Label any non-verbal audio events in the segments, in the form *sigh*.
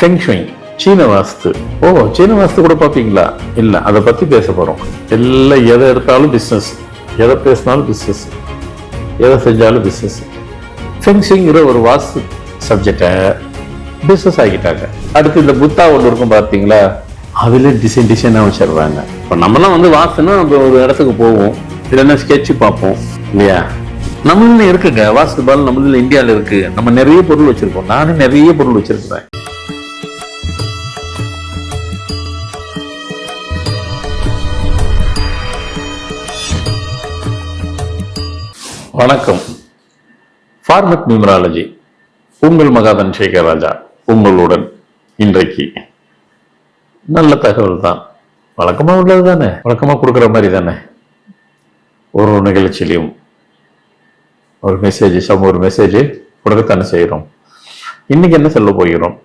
ஃபெங்ஷுய் சீன வாஸ்து ஓ சீன வாஸ்து கூட பார்ப்பீங்களா? இல்லை அதை பற்றி பேச போகிறோம் எல்லாம் எதை எடுத்தாலும் பிஸ்னஸ் எதை பேசினாலும் பிஸ்னஸ் எதை செஞ்சாலும் பிஸ்னஸ் ஃபெங்ஷிங்கிற ஒரு வாஸ்து சப்ஜெக்டை பிஸ்னஸ் ஆகிட்டாங்க அடுத்து இந்த புத்தா ஒன்று இருக்கும் பார்த்தீங்களா? அதில் டிசைன் டிசைனாக வச்சிடுறாங்க. இப்போ நம்மலாம் வந்து வாஸ்துன்னா நம்ம ஒரு இடத்துக்கு போவோம். இல்லைன்னா ஸ்கெட்ச் பார்ப்போம். இல்லையா? நம்மளும் இருக்குங்க. வாஸ்து பால் நம்மளும் இந்தியாவில் இருக்குது நம்ம நிறைய பொருள் வச்சுருக்கோம். நானும் நிறைய பொருள் வச்சுருக்குறேன். வணக்கம். ஃபார்மட் நியூமராலஜி உங்கள் மகாதன் சேகர் ராஜா உங்களுடன் இன்றைக்கு நல்ல தகவல் தான் வழக்கமாக உள்ளது தானே வழக்கமாக கொடுக்குற மாதிரி தானே ஒரு ஒரு நிகழ்ச்சியிலையும் ஒரு மெசேஜ் சம ஒரு மெசேஜ் கொடுக்கத்தானே செய்கிறோம். இன்னைக்கு என்ன சொல்ல போகிறோம்?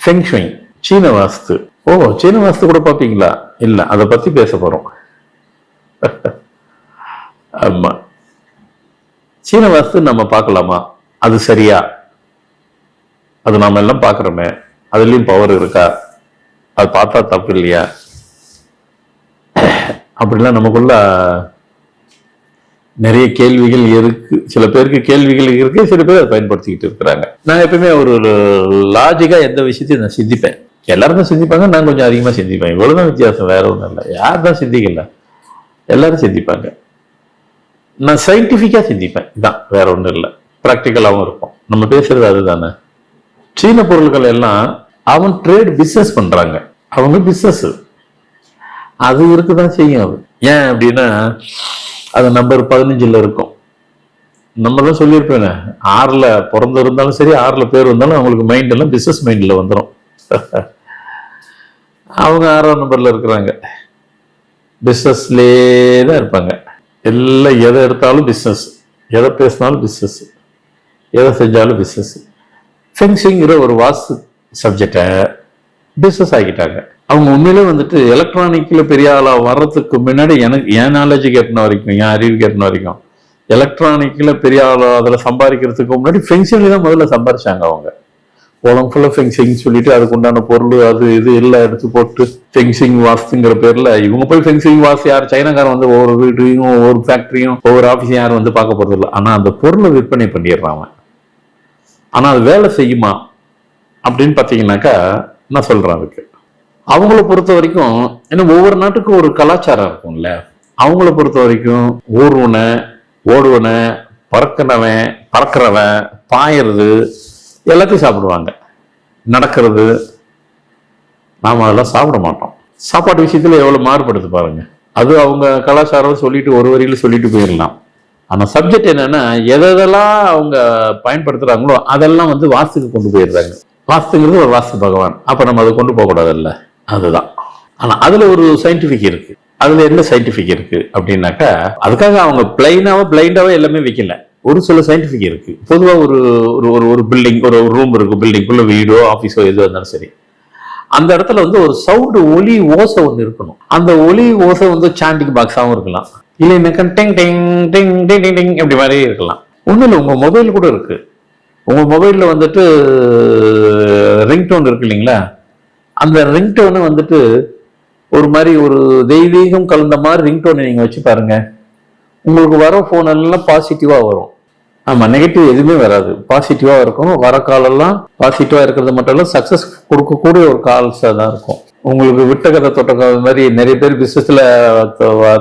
ஃபெங்ஷுய் சீன வாஸ்து ஓ சீன வாஸ்து கூட பார்ப்பீங்களா? இல்லை அதை பற்றி பேச போகிறோம் *laughs* ஆமாம் சீன வாஸ்து நம்ம பார்க்கலாமா? அது சரியா? அது நாம எல்லாம் பார்க்குறோமே. அதுலயும் பவர் இருக்கா? அது பார்த்தா தப்பு இல்லையா? அப்படிலாம் நமக்குள்ள நிறைய கேள்விகள் இருக்கு. சில பேருக்கு கேள்விகள் இருக்கு சில பேர் அதை பயன்படுத்திக்கிட்டு இருக்கிறாங்க. நான் எப்பவுமே ஒரு லாஜிக்கா எந்த விஷயத்தையும் நான் சிந்திப்பேன். எல்லாரும் தான் சிந்திப்பாங்க நான் கொஞ்சம் அதிகமா சிந்திப்பேன். இவ்வளவுதான் வித்தியாசம் வேற ஒன்றும் இல்லை. யார் தான் சிந்திக்கல? எல்லாரும் சிந்திப்பாங்க. நான் சயின்டிஃபிக்காக சிந்திப்பேன். இதான் வேற ஒன்றும் இல்லை. ப்ராக்டிக்கலாகவும் இருக்கும். நம்ம பேசுறது அதுதானே. சீன பொருட்கள் எல்லாம் அவன் ட்ரேட் பிஸ்னஸ் பண்ணுறாங்க அவங்க பிஸ்னஸ் அது இருக்குதான் செய்யும் அது. ஏன் அப்படின்னா அது நம்பர் பதினஞ்சில் இருக்கும். நம்ம தான் சொல்லியிருப்பேனே ஆறில் பிறந்து இருந்தாலும் சரி ஆறில் பேர் வந்தாலும் அவங்களுக்கு மைண்ட் எல்லாம் பிசினஸ் வந்துடும் அவங்க ஆறாம் நம்பரில் இருக்கிறாங்க. பிஸ்னஸ்லேயே தான் இருப்பாங்க. எல்லாம் எதை எடுத்தாலும் பிஸ்னஸ் எதை பேசினாலும் பிஸ்னஸ் எதை செஞ்சாலும் பிஸ்னஸ் ஃபென்சிங்கிற ஒரு வாஸ்து சப்ஜெக்டை பிஸ்னஸ் ஆகிட்டாங்க அவங்க உண்மையிலே வந்துட்டு எலக்ட்ரானிக்கில் பெரிய ஆளாக வர்றதுக்கு முன்னாடி எனக்கு என் நாலேஜ் கேட்டின வரைக்கும் என் அறிவு கேட்டின வரைக்கும் எலக்ட்ரானிக்கில் பெரிய ஆளாக அதில் சம்பாதிக்கிறதுக்கு முன்னாடி ஃபென்சிங்கில் தான் முதல்ல சம்பாரிச்சாங்க அவங்க. உலகம் ஃபுல்லாக ஃபென்சிங் சொல்லிட்டு அதுக்கு உண்டான பொருள் அது இது எல்லாம் எடுத்து போட்டு ஃபென்சிங் வாஸ்துங்கிற பேர்ல இவங்க போய் ஃபென்சிங் வாஸ் யார்? சைனாக்காரன் வந்து ஒவ்வொரு வீட்டையும் ஒவ்வொரு ஃபேக்டரியும் ஒவ்வொரு ஆஃபீஸையும் யாரும் வந்து பார்க்க போறது இல்லை. ஆனால் அந்த பொருளை விற்பனை பண்ணிடுறாங்க ஆனால் அது வேலை செய்யுமா? அப்படின்னு பார்த்தீங்கன்னாக்கா நான் சொல்றேன் அதுக்கு. அவங்கள பொறுத்த வரைக்கும் ஏன்னா ஒவ்வொரு நாட்டுக்கும் ஒரு கலாச்சாரம் இருக்கும்ல. அவங்கள பொறுத்த வரைக்கும் ஊர்வனை ஓடுவனை பறக்கிறவன் பறக்கிறவன் பாயறது எல்லாத்தையும் சாப்பிடுவாங்க. நடக்கிறது நாம் அதெல்லாம் சாப்பிட மாட்டோம். சாப்பாட்டு விஷயத்தில் எவ்வளோ மாறுபடுது பாருங்கள் அது அவங்க கலாச்சாரம் சொல்லிட்டு ஒரு வரியில் சொல்லிட்டு போயிடலாம். ஆனால் சப்ஜெக்ட் என்னென்னா எதெல்லாம் அவங்க பயன்படுத்துகிறாங்களோ அதெல்லாம் வந்து வாஸ்துக்கு கொண்டு போயிடுறாங்க. வாஸ்துங்கிறது ஒரு வாஸ்து பகவான். அப்போ நம்ம அதை கொண்டு போகக்கூடாதுல்ல? அதுதான். ஆனால் அதில் ஒரு சயின்டிஃபிக் இருக்குது அதில் என்ன சயின்டிஃபிக் இருக்குது அப்படின்னாக்கா அதுக்காக அவங்க பிளைனாவோ பிளைண்டாவோ எல்லாமே விற்கலை ஒரு சில சயின்டிஃபிக் இருக்கு. பொதுவா ஒரு ஒரு ஒரு ஒரு பில்டிங் ஒரு ரூம் இருக்கு பில்டிங்குள்ள வீடோ ஆஃபீஸோ எதுவாக இருந்தாலும் சரி. அந்த இடத்துல வந்து ஒரு சவுண்டு ஒலி ஓசை ஒன்று இருக்கணும். அந்த ஒலி ஓசை வந்து சாண்டிங் பாக்ஸாகவும் இருக்கலாம். இல்லைன்னாக்கா டிங் டிங் டிங் டிங் டிங் டிங் அப்படி மாதிரி இருக்கலாம். ஒன்றும் இல்லை உங்கள் மொபைல் கூட இருக்கு. உங்கள் மொபைலில் வந்துட்டு ரிங்டோன் இருக்கு இல்லைங்களா? அந்த ரிங்டோனு வந்துட்டு ஒரு மாதிரி ஒரு தெய்வீகம் கலந்த மாதிரி ரிங்டோனை நீங்கள் வச்சு பாருங்கள் உங்களுக்கு வர ஃபோன் எல்லாம் பாசிட்டிவாக வரும். ஆமாம் நெகட்டிவ் எதுவுமே வராது. பாசிட்டிவாக இருக்கும் வர காலெல்லாம் பாசிட்டிவாக இருக்கிறது மட்டும் இல்லை சக்ஸஸ் கொடுக்கக்கூடிய ஒரு கால்ஸாக தான் இருக்கும். உங்களுக்கு விட்ட கதை தொட்ட மாதிரி நிறைய பேர் பிஸ்னஸில்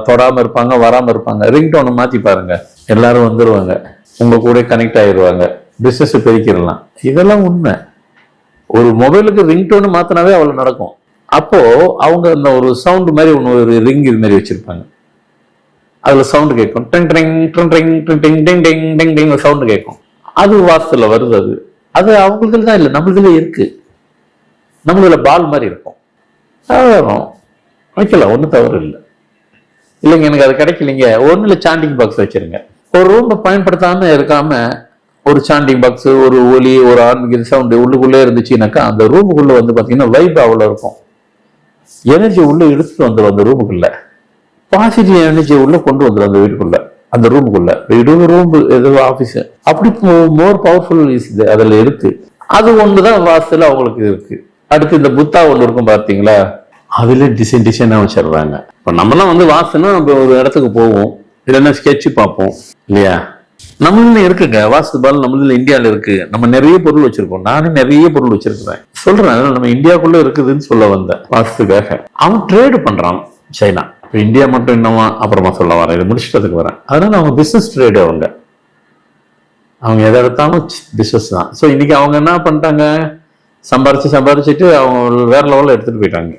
தொடாமல் இருப்பாங்க வராமல் இருப்பாங்க. ரிங்டோனை மாற்றி பாருங்கள் எல்லாரும் வந்துடுவாங்க உங்கள் கூட கனெக்ட் ஆகிடுவாங்க பிஸ்னஸ் பெருக்கிடலாம். இதெல்லாம் உண்மை. ஒரு மொபைலுக்கு ரிங்டோனு மாற்றினாவே அவ்வளோ நடக்கும். அப்போது அவங்க அந்த ஒரு சவுண்டு மாதிரி ஒன்று ஒரு ரிங் இது மாதிரி வச்சுருப்பாங்க. அதுல சவுண்டு கேட்கும். டெங் டெங் டெங் டெங் டெங் டெங் டெங் டெங் டெங் சவுண்டு கேட்கும். அது வாசத்துல வருது அது. அது அவங்களுக்கு தான் இல்லை நம்மளுதுல இருக்கு. நம்மளுதுல பால் மாதிரி இருக்கும். அது வரும் வைக்கலாம் ஒன்றும் தவறு இல்லை. இல்லைங்க எனக்கு அது கிடைக்கலைங்க. ஒன்றுல சாண்டிங் பாக்ஸ் வச்சிருங்க. ஒரு ரூமை பயன்படுத்தாம இருக்காம ஒரு சாண்டிங் பாக்ஸ் ஒரு ஒலி ஒரு ஆன்மீக சவுண்டு உள்ளுக்குள்ளே இருந்துச்சுனாக்கா அந்த ரூமுக்குள்ள வந்து பார்த்தீங்கன்னா வைப் அவ்வளோ இருக்கும். எனர்ஜி உள்ளே இழுத்துட்டு வந்துடும் அந்த ரூமுக்குள்ளே பாசிட்டிவ் எனர்ஜி உள்ள கொண்டு வந்துடும் அந்த வீட்டுக்குள்ள அந்த ரூமுக்குள்ள வீடு ரூம் ஏதோ ஆஃபீஸ் அப்படி மோர் பவர்ஃபுல் இஸ் இது அதில் இருக்கு. அது ஒன்று தான் வாசல் அவங்களுக்கு இருக்கு. அடுத்து இந்த புத்தா ஒன்று இருக்கும் பார்த்தீங்களா? அதுல டிசைன் டிசைனாக வச்சிடுறாங்க. இப்போ நம்மலாம் வந்து வாசனா நம்ம ஒரு இடத்துக்கு போவோம். இல்லைன்னா ஸ்கெட்ச் பார்ப்போம். இல்லையா? நம்மள இருக்குங்க. வாஸ்துபால் நம்மள இந்தியாவில் இருக்கு. நம்ம நிறைய பொருள் வச்சிருக்கோம். நானும் நிறைய பொருள் வச்சிருக்கிறேன். சொல்றேன். நம்ம இந்தியாவுக்குள்ள இருக்குதுன்னு சொல்ல வந்தேன். வாஸ்துக்காக அவன் ட்ரேடு பண்றான். சைனா. இப்போ இந்தியா மட்டும் என்னவா அப்புறமா சொல்ல வரேன். இது முடிச்சிட்டதுக்கு வரேன். அதனால அவங்க பிஸ்னஸ் ட்ரேடு அவங்க. அவங்க எதை எடுத்தாலும் பிஸ்னஸ் தான். ஸோ இன்னைக்கு அவங்க என்ன பண்ணிட்டாங்க? சம்பாரிச்சு சம்பாரிச்சுட்டு அவங்க வேற லெவலில் எடுத்துட்டு போயிட்டாங்க.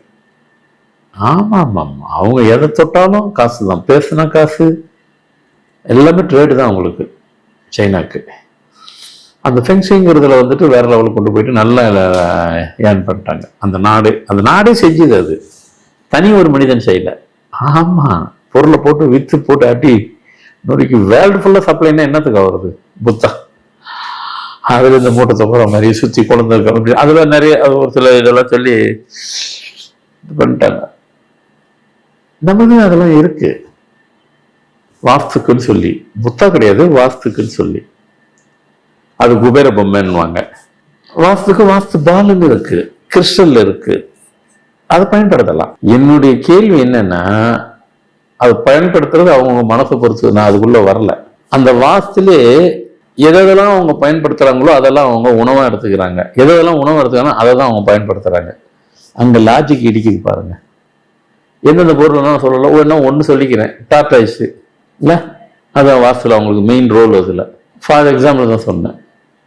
ஆமாம் ஆமாம் அவங்க எதை தொட்டாலும் காசு தான். பேசுனா காசு. எல்லாமே ட்ரேடு தான் அவங்களுக்கு. சைனாக்கு. அந்த ஃபென்சிங்கிறதுல வந்துட்டு வேற லெவலுக்கு கொண்டு போயிட்டு நல்லா ஏர்ன் பண்ணிட்டாங்க. அந்த நாடு அந்த நாடே செஞ்சுது அது. தனி ஒரு மனிதன் செய்யலை. ஆமா. பொருளை போட்டு வித்து போட்டு ஆட்டி நொடிக்கு வேர்ல்டு ஃபுல்லாக சப்ளைனா என்னத்துக்கு வருது புத்தா. அதுல இந்த மூட்டை தப்புற மாதிரி சுத்தி குழந்தை இருக்க அப்படி அதுல நிறைய ஒரு சில இதெல்லாம் சொல்லி இது பண்ணிட்டாங்க. நம்மளும் அதெல்லாம் இருக்கு. வாஸ்துக்குன்னு சொல்லி. புத்தா கிடையாது வாஸ்துக்குன்னு சொல்லி. அது குபேர பொம்மைன்னுவாங்க. வாஸ்துக்கு வாஸ்து பாலுங்க இருக்கு. கிறிஸ்டல் இருக்கு. அதை பயன்படுத்தலாம். என்னுடைய கேள்வி என்னன்னா அது பயன்படுத்துறது அவங்க மனசை பொறுத்து நான் அதுக்குள்ள வரல. அந்த வாசத்திலே எதெல்லாம் அவங்க பயன்படுத்துறாங்களோ அதெல்லாம் அவங்க உணவாக எடுத்துக்கிறாங்க. எதெல்லாம் உணவாக எடுத்துக்கிறாங்க அதை தான் அவங்க பயன்படுத்துறாங்க. அங்கே லாஜிக் இடிக்குது பாருங்க. எந்தெந்த பொருள் சொல்லல. ஒன்னா ஒன்று சொல்லிக்கிறேன். டாட்டாய்ஸ் இல்லை? அதான் வாசத்தில் அவங்களுக்கு மெயின் ரோல் அதில். ஃபார் எக்ஸாம்பிள் தான் சொன்னேன்.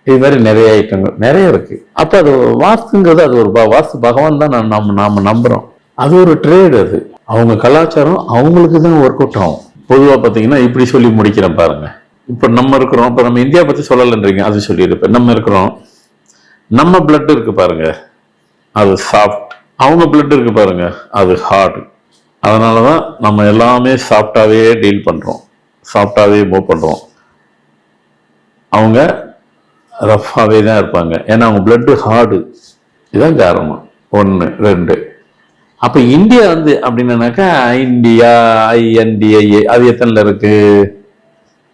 இது மாதிரி நிறைய ஐட்டங்கள் நிறைய இருக்கு. அப்போ அது வாஸ்துங்கிறது அது ஒரு ப- வாஸ்து பகவான் தான் நான் நம்ம நாம் நம்புகிறோம் அது ஒரு ட்ரேடு அது. அவங்க கலாச்சாரம் அவங்களுக்கு தான் ஒர்க் அவுட் ஆகும். பொதுவாக பார்த்தீங்கன்னா இப்படி சொல்லி முடிக்கிறேன் பாருங்க. இப்போ நம்ம இருக்கிறோம் இப்போ நம்ம இந்தியா பற்றி சொல்லலைன்றீங்க அது சொல்லியிருப்பேன். நம்ம இருக்கிறோம் நம்ம பிளட் இருக்கு பாருங்க. அது சாஃப்ட் அவங்க பிளட் இருக்கு பாருங்க அது ஹார்ட் அதனால தான் நம்ம எல்லாமே சாஃப்டாகவே டீல் பண்ணுறோம் சாஃப்டாகவே மூவ் பண்ணுறோம் அவங்க ரஃப்பாகவே தான் இருப்பாங்க. ஏன்னா அவங்க பிளட்டு ஹார்டு இதுதான் காரணம். ஒன்று ரெண்டு. அப்போ இந்தியா வந்து அப்படின்னாக்கா இந்தியா ஐஎன்டிஐஏ அது எத்தனைல இருக்குது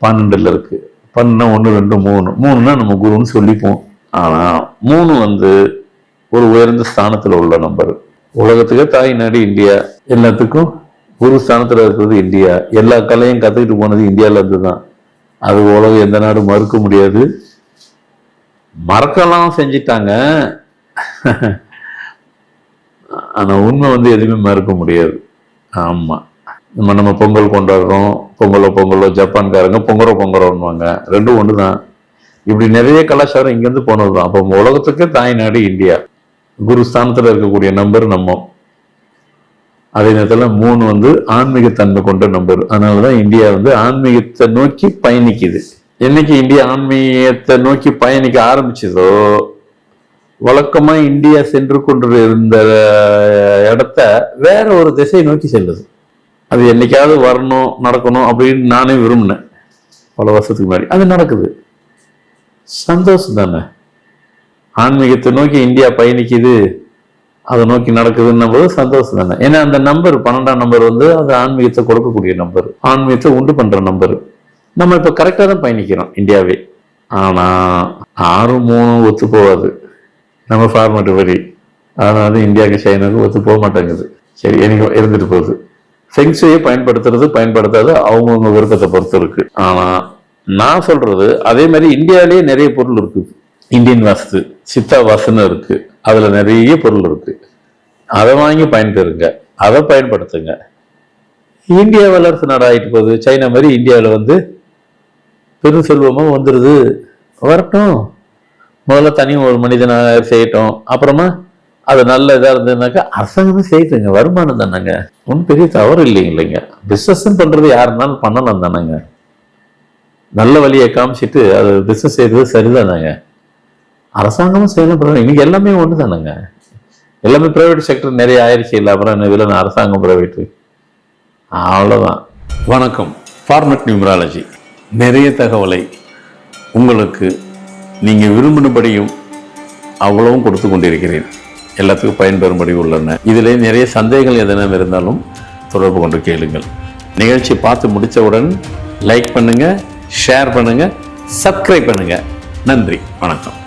பன்னெண்டில் இருக்குது பன்னெண்டு ஒன்று ரெண்டு மூணு. மூணுன்னா நம்ம குருன்னு சொல்லிப்போம். ஆனால் மூணு வந்து ஒரு உயர்ந்த ஸ்தானத்தில் உள்ள நம்பர் உலகத்துக்கே தாய் நாடு இந்தியா. எல்லாத்துக்கும் குரு ஸ்தானத்தில் இருக்கிறது இந்தியா. எல்லா கலையும் கற்றுக்கிட்டு போனது இந்தியாவிலேருந்து தான் அது உலகம் எந்த நாடும் மறுக்க முடியாது. மறக்கலாம் செஞ்சிட்டாங்க. ஆனால் உண்மை வந்து எதுவுமே மறுக்க முடியாது. ஆமாம் நம்ம நம்ம பொங்கல் கொண்டாடுறோம். பொங்கலோ பொங்கலோ ஜப்பான்காரங்க பொங்கலோ பொங்கலோன்னுவாங்க ரெண்டும் ஒன்று தான் இப்படி நிறைய கலாச்சாரம் இங்கேருந்து போனது தான் அப்போ உலகத்துக்கே தாய் நாடு இந்தியா. குரு ஸ்தானத்தில் இருக்கக்கூடிய நம்பர் நம்ம. அதே நேரத்தில் மூணு வந்து ஆன்மீகத்தன்மை கொண்ட நம்பர் அதனால தான் இந்தியா வந்து ஆன்மீகத்தை நோக்கி பயணிக்குது. என்னைக்கு இந்தியா ஆன்மீகத்தை நோக்கி பயணிக்க ஆரம்பிச்சதோ வழக்கமா இந்தியா சென்று கொண்டு இருந்த இடத்த வேற ஒரு திசையை நோக்கி செல்லுது அது என்னைக்காவது வரணும் நடக்கணும் அப்படின்னு நானே விரும்பினேன். பல வருஷத்துக்கு முன்னாடி. அது நடக்குது. சந்தோஷம் தானே? ஆன்மீகத்தை நோக்கி இந்தியா பயணிக்குது அதை நோக்கி நடக்குதுன்னும் போது சந்தோஷம் தானே? ஏன்னா அந்த நம்பர் பன்னெண்டாம் நம்பர் வந்து அது ஆன்மீகத்தை கொடுக்கக்கூடிய நம்பர் ஆன்மீகத்தை உண்டு பண்ற நம்பர் நம்ம இப்போ கரெக்டாக தான் பயணிக்கிறோம் இந்தியாவே. ஆனால் ஆறு மூணு ஒத்து போகாது. நம்ம ஃபார்மேட் படி. அதனால இந்தியாவுக்கு சைனாவுக்கு ஒத்து போக மாட்டேங்குது. சரி எனக்கு இருந்துட்டு போகுது. ஃபெங்ஸையை பயன்படுத்துறது பயன்படுத்தாது அவங்கவுங்க விருப்பத்தை பொறுத்து இருக்கு. ஆனால் நான் சொல்றது அதே மாதிரி இந்தியாவிலேயே நிறைய பொருள் இருக்கு இந்தியன் வாஸ்து சித்தா வாஸ்துன்னு இருக்கு. அதில் நிறைய பொருள் இருக்கு. அதை வாங்கி பயன்பெறுங்க. அதை பயன்படுத்துங்க. இந்தியா வளர்ச்சி நாடாகிட்டு போகுது. சைனா மாதிரி இந்தியாவில் வந்து பெரும் செல்வமாக வந்துடுது வரட்டும். முதல்ல தனி ஒரு மனிதனாக செய்யட்டும். அப்புறமா அது நல்ல இதாக இருந்ததுனாக்கா அரசாங்கமே செய்யுதுங்க வருமானம் தானேங்க. ஒன்றும் பெரிய தவறு இல்லைங்க இல்லைங்க பிஸ்னஸ்ன்னு பண்ணுறது யாருனாலும் பண்ணலாம் தானேங்க. நல்ல வழியை காமிச்சிட்டு அது பிஸ்னஸ் செய்கிறது சரிதானாங்க. அரசாங்கமும் செய்யணும் இன்னைக்கு எல்லாமே ஒன்று தானேங்க. எல்லாமே ப்ரைவேட் செக்டர் நிறைய ஆயிடுச்சு. இல்லை அப்புறம் என்ன வில்லன் அரசாங்கம் ப்ரைவேட்டு அவ்வளோதான் வணக்கம். ஃபார்மட் நியூமராலஜி நிறைய தகவலை உங்களுக்கு நீங்கள் விரும்பினபடியும் அவ்வளவும் கொடுத்து கொண்டிருக்கிறேன். எல்லாத்துக்கும் பயன்பெறும்படி உள்ளன. இதில் நிறைய சந்தேகங்கள் எதனா இருந்தாலும் தொடர்பு கொண்டு கேளுங்கள். நிகழ்ச்சி பார்த்து முடித்தவுடன் லைக் பண்ணுங்கள் ஷேர் பண்ணுங்கள் சப்ஸ்கிரைப் பண்ணுங்கள் நன்றி வணக்கம்.